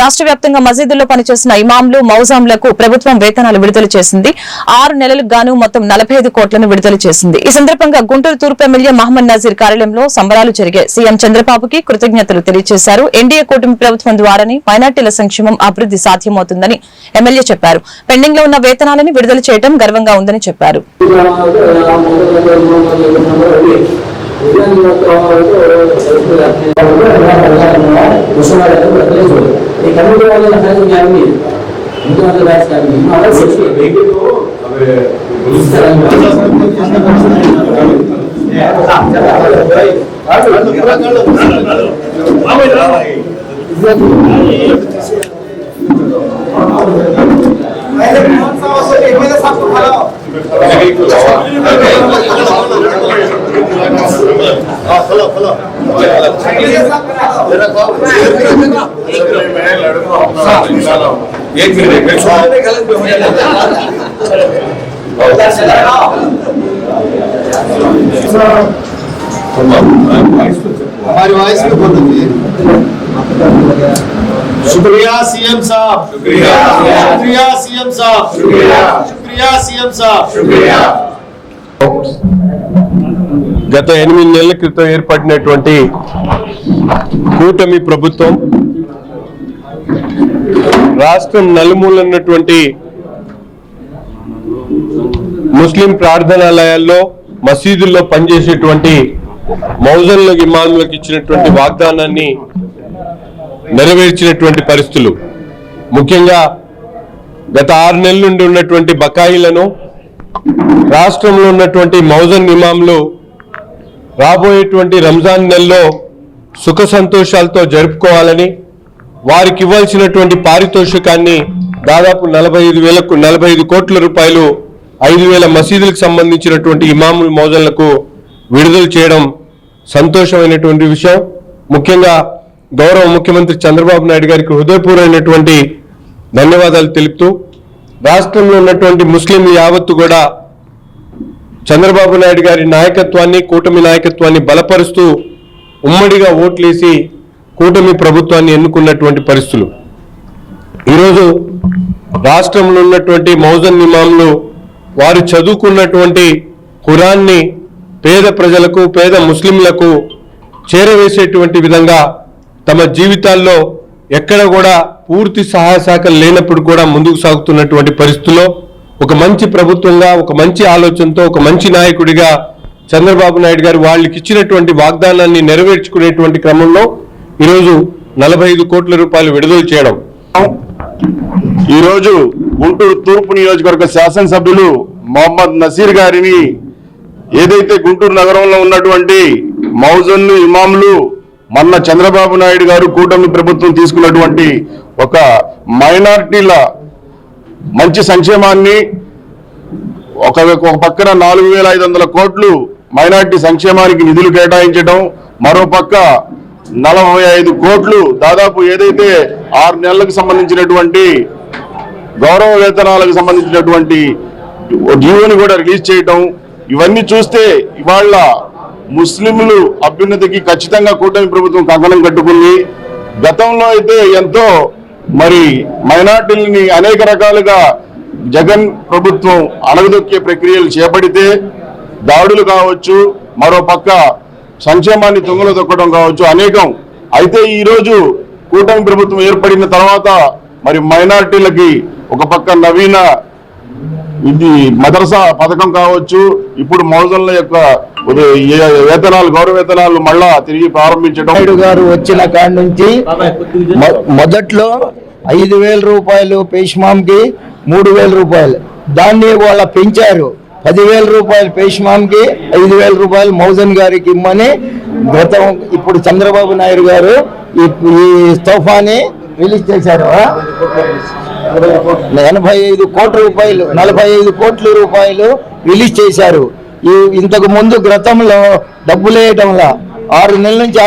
రాష్ట్ర వ్యాప్తంగా మసీదుల్లో పనిచేసిన ఇమాంలు మౌజాంలకు ప్రభుత్వం వేతనాలు విడుదల చేసింది. ఆరు నెలలకు గాను మొత్తం నలభై ఐదు కోట్లను విడుదల చేసింది. ఈ సందర్భంగా గుంటూరు తూర్పు ఎమ్మెల్యే మహమ్మద్ నజీర్ కార్యాలయంలో సంబరాలు జరిగాయి. సీఎం చంద్రబాబుకి కృతజ్ఞతలు తెలియజేశారు. ఎన్డీఏ కూటమి ప్రభుత్వం ద్వారానే మైనార్టీల సంక్షేమం అభివృద్ధి సాధ్యమవుతుందని ఎమ్మెల్యే చెప్పారు. పెండింగ్లో ఉన్న వేతనాలను విడుదల చేయడం గర్వంగా ఉందని చెప్పారు. ఈ కమిటీ వాళ్ళ సహాయం కానీ ఇంటి వాళ్ళ బ్యాచ్ కానీ అలా చేసి एक मिनट हमारी वॉइस में बोलेंगे शुक्रिया सीएम साहब शुक्रिया। शुक्रिया सीएम साहब शुक्रिया। शुक्रिया सीएम साहब शुक्रिया గత ఎనిమిది నెలల క్రితం ఏర్పడినటువంటి కూటమి ప్రభుత్వం రాష్ట్రం నలుమూలన్నటువంటి ముస్లిం ప్రార్థనాలయాల్లో మసీదుల్లో పనిచేసేటువంటి మౌజన్ల ఇమాములకు ఇచ్చినటువంటి వాగ్దానాన్ని నెరవేర్చినటువంటి పరిస్థితులు. ముఖ్యంగా గత ఆరు నెలల నుండి ఉన్నటువంటి బకాయిలను రాష్ట్రంలో ఉన్నటువంటి మౌజన్ ఇమాంలు రాబోయేటువంటి రంజాన్ నెలలో సుఖ సంతోషాలతో జరుపుకోవాలని వారికి ఇవ్వాల్సినటువంటి పారితోషికాన్ని దాదాపు నలభై ఐదు వేలకు నలభై ఐదు కోట్ల రూపాయలు ఐదు వేల మసీదులకు సంబంధించినటువంటి ఇమాముల్ మోజన్లకు విడుదల చేయడం సంతోషమైనటువంటి విషయం. ముఖ్యంగా గౌరవ ముఖ్యమంత్రి చంద్రబాబు నాయుడు గారికి హృదయపూర్వమైనటువంటి ధన్యవాదాలు తెలుపుతూ రాష్ట్రంలో ఉన్నటువంటి ముస్లింలు యావత్తు కూడా చంద్రబాబు నాయుడు గారి నాయకత్వాన్ని కూటమి నాయకత్వాన్ని బలపరుస్తూ ఉమ్మడిగా ఓట్లేసి కూటమి ప్రభుత్వాన్ని ఎన్నుకున్నటువంటి పరిస్థితులు. ఈరోజు రాష్ట్రంలో ఉన్నటువంటి మౌజన్ నిమాంలు వారు చదువుకున్నటువంటి ఖురాన్ని పేద ప్రజలకు పేద ముస్లింలకు చేరవేసేటువంటి విధంగా తమ జీవితాల్లో ఎక్కడ కూడా పూర్తి సహాయ శాఖలు లేనప్పుడు కూడా ముందుకు సాగుతున్నటువంటి పరిస్థితుల్లో ఒక మంచి ప్రభుత్వంగా ఒక మంచి ఆలోచనతో ఒక మంచి నాయకుడిగా చంద్రబాబు నాయుడు గారు వాళ్ళకి ఇచ్చినటువంటి వాగ్దానాన్ని నెరవేర్చుకునేటువంటి క్రమంలో ఈరోజు నలభై ఐదు కోట్ల రూపాయలు విడుదల చేయడం. ఈరోజు గుంటూరు తూర్పు నియోజకవర్గ శాసనసభ్యులు మొహమ్మద్ నసీర్ గారిని ఏదైతే గుంటూరు నగరంలో ఉన్నటువంటి మౌజన్లు ఇమాములు మొన్న చంద్రబాబు నాయుడు గారు కూటమి ప్రభుత్వం తీసుకున్నటువంటి ఒక మైనారిటీల మంచి సంక్షేమాన్ని ఒక ఒక పక్కన నాలుగు వేల ఐదు వందల కోట్లు మైనార్టీ సంక్షేమానికి నిధులు కేటాయించడం మరో పక్క నలభై ఐదు కోట్లు దాదాపు ఏదైతే ఆరు నెలలకు సంబంధించినటువంటి గౌరవ వేతనాలకు సంబంధించినటువంటి డ్యూని కూడా రిలీజ్ చేయటం ఇవన్నీ చూస్తే ఇవాళ ముస్లింలు అభ్యున్నతికి ఖచ్చితంగా కూటమి ప్రభుత్వం కంకణం కట్టుకుంది. గతంలో అయితే ఎంతో మరి మైనార్టీలని అనేక రకాలుగా జగన్ ప్రభుత్వం అణగదొక్కే ప్రక్రియలు చేపడితే దాడులు కావచ్చు మరో పక్క సంక్షేమాన్ని తుంగలు తొక్కడం కావచ్చు అనేకం. అయితే ఈరోజు కూటమి ప్రభుత్వం ఏర్పడిన తర్వాత మరి మైనార్టీలకి ఒక పక్క నవీన ఇది మదరసా పథకం కావచ్చు ఇప్పుడు మౌజన్ల యొక్క వేతనాలు గౌరవ వేతనాలు మళ్ళా తిరిగి ప్రారంభించడం. నాయుడు గారు వచ్చిన కాడి నుంచి మొ- మొదట్లో ఐదు వేల రూపాయలు పేష్మాంకి మూడు వేల రూపాయలు. దాన్ని వాళ్ళ పెంచారు. పదివేల రూపాయలు పేష్మాంకి ఐదు వేల రూపాయలు మౌజన్ గారికి ఇమ్మని గతం ఇప్పుడు చంద్రబాబు నాయుడు గారు ఈ తోఫాని రిలీజ్ చేశారు? ఎనభై ఐదు కోట్ల రూపాయలు నలభై ఐదు కోట్ల రూపాయలు రిలీజ్ చేశారు. ఈ ఇంతకు ముందు గతంలో డబ్బులు వేయటంలో ఆరు నెలల నుంచి